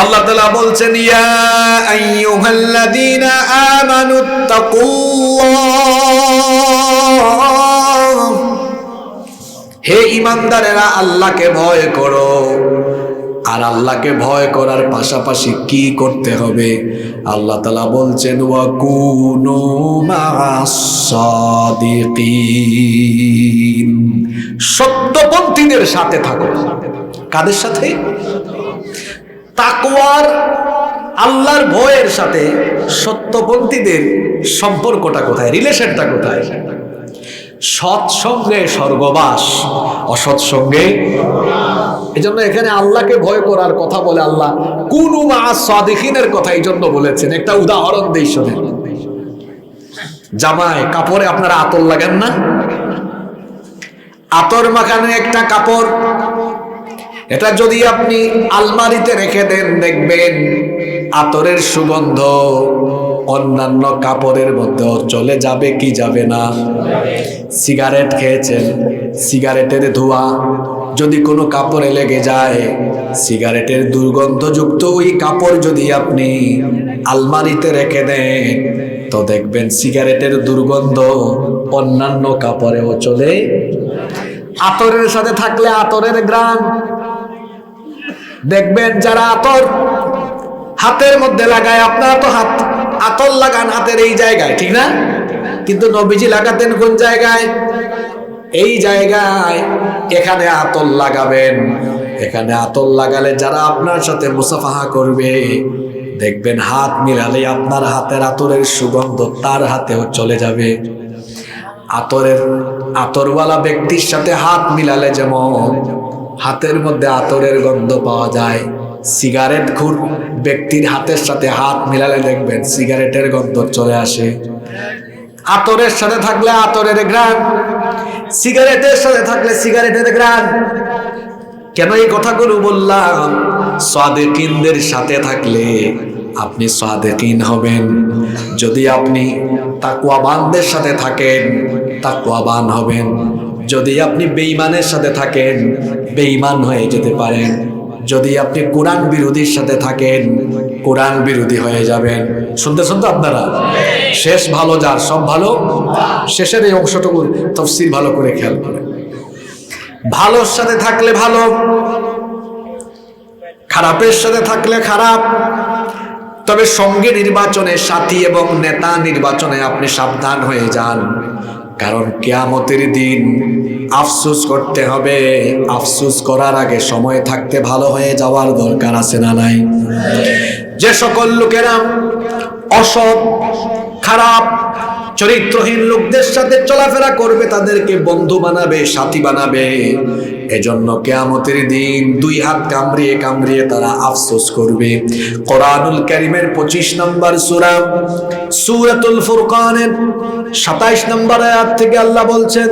আল্লাহ তালা বলছেন, ইয়া আইয়ুহাল্লাযীনা আমানুত্তাকুল্লাহ হে ইমানদারেরা আল্লাহকে ভয় করো। আর আল্লাহকে ভয় করার পাশাপাশি কি করতে হবে? আল্লাহ তালা বলছেন সত্যপন্থীদের সাথে থাকো। কাদের সাথে? তাকওয়ার আল্লাহর ভয়ের সাথে সত্যপন্থীদের সম্পর্কটা কোথায়? রিলেশনটা কোথায়? সৎসঙ্গে স্বর্গবাস অসৎসঙ্গে এই জন্য এখানে আল্লাহকে ভয় করার কথা বলে আল্লাহ কোন মা সাদিকিনের কথা এই জন্য বলেছেন। একটা উদাহরণ দেই শোনেন। জামায় কাপড়ে আপনারা আতর লাগান না? আতর মাখানো একটা কাপড় এটা যদি আপনি আলমারিতে রেখে দেন, দেখবেন আতরের সুগন্ধ অন্যান্য কাপড়ের মধ্যেও চলে যাবে, কি যাবে না? সিগারেট খেয়েছেন, সিগারেটের ধোঁয়া যদি কোনো কাপড়ে লেগে যায়, সিগারেটের দুর্গন্ধযুক্ত ওই কাপড় যদি আপনি আলমারিতে রেখে দেন, তো দেখবেন সিগারেটের দুর্গন্ধ অন্যান্য কাপড়েও চলে। আতরের সাথে থাকলে আতরের গ্রাম দেখবেন যারা আতর হাতের মধ্যে লাগায়, আপনারা তো হাত, আতর লাগান হাতের এই জায়গায়, ঠিক না? কিন্তু নবীজি লাগাতেন কোন জায়গায়? এই জায়গায় এখানে আতর লাগাবেন। এখানে আতর লাগালে যারা আপনার সাথে মুসাফাহা করবে, দেখবেন হাত মিলালে আপনার হাতের আতরের সুগন্ধ তার হাতেও চলে যাবে। আতরের, আতরওয়ালা ব্যক্তির সাথে হাত মিলালে যেমন হাতের মধ্যে আতরের গন্ধ পাওয়া যায়। সিগারেট খুর ব্যক্তির হাতের সাথে হাত মিলালে দেখবেন সিগারেটের গন্ধ চলে আসে। আতরের সাথে থাকলে আতরের গ্রাম সিগারেটের সাথে থাকলে সিগারেটের গ্রান কেন এই কথাগুলো বললাম? সাদেকিনদের সাথে থাকলে আপনি সাদেকিন হবেন। যদি আপনি তাকুয়াবানদের সাথে থাকেন তাকুয়াবান হবেন। যদি আপনি বেঈমানের সাথে থাকেন, বেঈমান হয়ে যেতে পারেন। যদি আপনি কোরআন বিরোধীর সাথে থাকেন, কোরআন বিরোধী হয়ে যাবেন। শুনতে শুনতে আপনারা? শেষ ভালো যার, সব ভালো? শেষের এই অংশটুকু তফসির ভালো করে খেয়াল করেন ভালোর সাথে থাকলে ভালো, খারাপের সাথে থাকলে খারাপ। তবে সঙ্গে নির্বাচনে সাথী এবং নেতা নির্বাচনে আপনি সাবধান হয়ে যান। কারণ কেয়ামতের দিন আফসুস করতে হবে। আফসুস করার আগে সময় থাকতে ভালো হয়ে যাওয়ার দরকার আছে না নাই? যে সকল লোকেরা অসৎ, খারাপ চরিত্রহীন লোকদের সাথে চলাফেরা করবে, তাদেরকে বন্ধু বানাবে, সাথী বানাবে। এজন্য কেয়ামতের দিন দুই হাত কামড়িয়ে কামড়িয়ে তারা আফসোস করবে। কোরআনুল কারিমের পঁচিশ নম্বর সুরা, সুরাতুল ফুরকানের সাতাইশ নম্বর আয়াত থেকে আল্লাহ বলছেন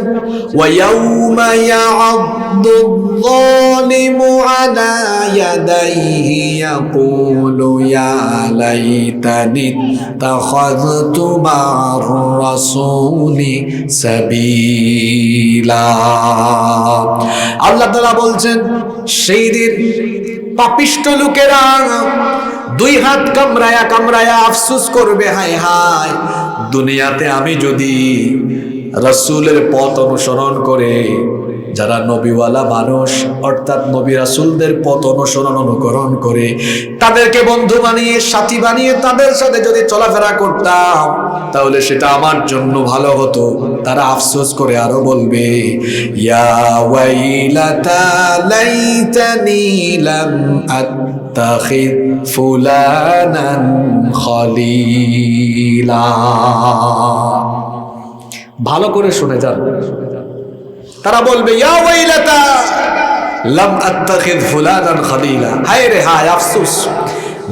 ওয়ায়াউমা ইয়া'আদ্দু আলা ইয়াদাইহি ইয়াকুলু ইয়া লাইতানি তাখাযতু মা'র রাসূলি সাবিলা আল্লাহ তাআলা বলছেন, সেই দিন পাপিষ্ট লোকেরা দুই হাত কামড়ায়া কামড়ায়া আফসুস করবে, হায় হায়, দুনিয়াতে আমি যদি রসুলের পথ অনুসরণ করে যারা নবীওয়ালা মানুষ, অর্থাৎ নবী রাসুলদের পথ অনুসরণ অনুকরণ করে, তাদেরকে বন্ধু বানিয়ে, সাথী বানিয়ে তাদের সাথে যদি চলাফেরা করতাম, তাহলে সেটা আমার জন্য ভালো হতো। তারা আফসোস করে আরও বলবে ভালো করে শুনে যান। তারা বলবে, ইয়া ওয়াইলাতা, লাম আত্তাখিদ ফুলানান খলিলা। হায় রে হায়, আফসোস।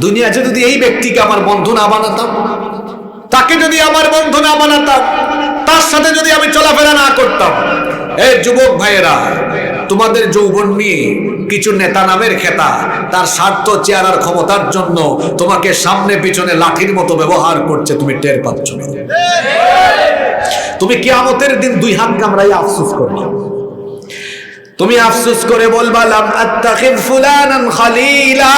দুনিয়াতে যদি এই ব্যক্তিকে আমার বন্ধু না বানাতাম, তাকে যদি আমার বন্ধু না বানাতাম, তার সাথে যদি আমি চলাফেরা না করতাম। এই যুবক ভাইয়েরা তোমাদের যৌবন নিয়ে কিছু নেতা নামের খেতা, তার স্বার্থ চেয়ারার ক্ষমতার জন্য তোমাকে সামনে পিছনে লাঠির মতো ব্যবহার করছে, তুমি টের পাচ্ছ না। তুমি কিয়ামতের দিন দুই হাত কামড়াই আফসোস করবে। তুমি আফসোস করে বলবা, লাম আত্তাখিদ ফুলানান খালিলা।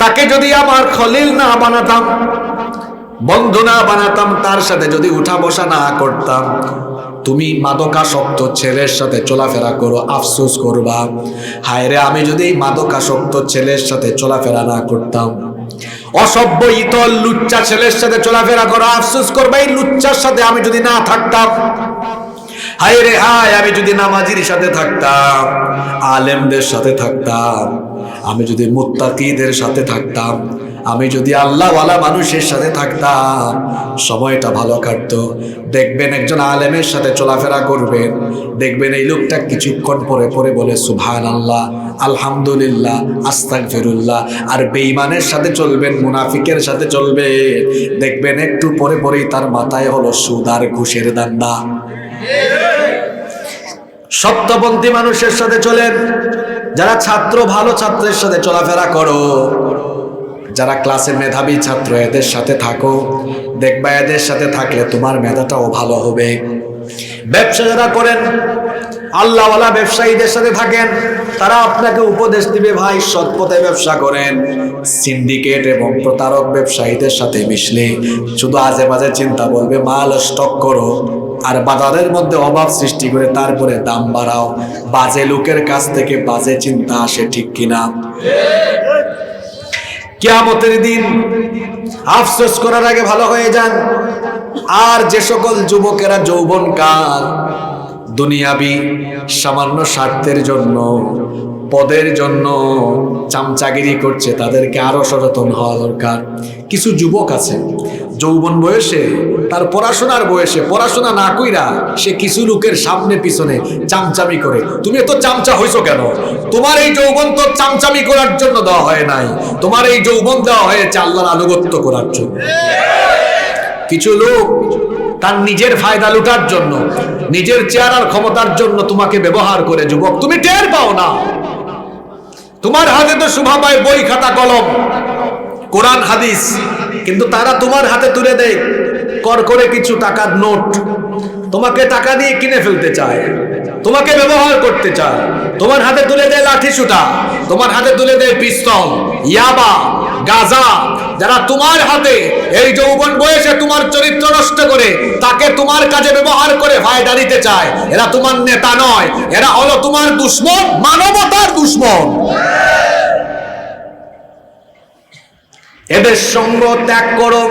তাকে যদি আমার খলিল না বানাতাম বন্ধু না বানাতাম তার সাথে, যদি উঠা বসা না করতাম। তুমি মাদকাসক্ত ছেলের সাথে চলাফেরা করো, আফসোস করবা। হায় রে আমি যদি মাদকাসক্ত ছেলের সাথে চলাফেরা না করতাম। অসভ্য ইতল লুচ্চা ছেলের সাথে চলাফেরা করো, আফসোস করবা, এই লুচ্চার সাথে আমি যদি না থাকতাম। হায় রে হায়, আমি যদি নামাজির সাথে থাকতাম, আলেমদের সাথে থাকতাম, আমি যদি মুত্তাকিদের সাথে থাকতাম আমি যদি আল্লাহওয়ালা মানুষের সাথে থাকতাম, সময়টা ভালো কাটতো। দেখবেন একজন আলেমের সাথে চলাফেরা করবেন, দেখবেন এই লোকটা কিছুক্ষণ পরে পরে বলে সুবহান আল্লাহ আলহামদুলিল্লাহ আস্তাক ফিরুল্লাহ আর বেঈমানের সাথে চলবেন, মুনাফিকের সাথে চলবে দেখবেন একটু পরে পরেই তার মাথায় হলো সুদ আর ঘুষের দান্দা সপ্তপন্থী মানুষের সাথে চলেন, যারা ছাত্র, ভালো ছাত্রের সাথে চলাফেরা করো। যারা ক্লাসে মেধাবী ছাত্র, এদের সাথে থাকো। দেখবা এদের সাথে থাকলে তোমার মেধাটাও ভালো হবে। ব্যবসা যারা করেন, আল্লাহওয়ালা ব্যবসায়ীদের সাথে থাকেন, তারা আপনাকে উপদেশ দিবে, ভাই, সৎপথে ব্যবসা করেন। সিন্ডিকেট এবং প্রতারক ব্যবসায়ীদের সাথে মিশলে শুধু আজে বাজে চিন্তা বলবে, মাল স্টক করো। আর বাজারের মধ্যে অভাব সৃষ্টি করে তারপরে দাম বাড়াও। বাজে লোকের কাছ থেকে বাজে চিন্তা আসে ঠিক কিনা? কিয়ামতের দিন আফসোস করার আগে ভালো হয়ে যান। আর যে সকল যুবকেরা যৌবনকাল দুনিয়াবি সামান্য স্বার্থের জন্য, পদের জন্য চামচাগিরি করছে, তাদেরকে আরও সচেতন হওয়া দরকার। কিছু যুবক আছে যৌবন বয়সে, তার পড়াশোনার বয়সে, পড়াশোনা না কইরা সে কিছু লোকের সামনে পিছনে চামচামি করে। তুমি এত চামচা হইছো কেন? তোমার এই যৌবন তো চামচামি করার জন্য দেওয়া হয় নাই। তোমার এই যৌবন দেওয়া হয়েছে আল্লাহর আনুগত্য করার জন্য। কিছু লোক তার নিজের ফায়দা লুটার জন্য, নিজের চেয়ার আর ক্ষমতার জন্য তোমাকে ব্যবহার করে, যুবক। তুমি টের পাও না। তোমার হাতে তো শুভাবায় বই খাতা কলম, কোরআন হাদিস। কিন্তু তারা তোমার হাতে তুলে দেয়। কর করে কিছু টাকার নোট। তোমাকে টাকা দিয়ে কিনে ফেলতে চায়। তোমাকে ব্যবহার করতে চায়। তোমার হাতে তুলে দেয় লাঠি সুটা তোমার হাতে তুলে দেয় পিস্তল, ইয়াবা, গাজা। যারা তোমার হাতে এই যৌবন বয়সে তোমার চরিত্র নষ্ট করে, তাকে তোমার কাজে ব্যবহার করে ফায়দা দিতে চায়। এরা তোমার নেতা নয়। এরা হলো তোমার দুশ্মন, মানবতার দুশ্মন। এদের সঙ্গ ত্যাগ করো।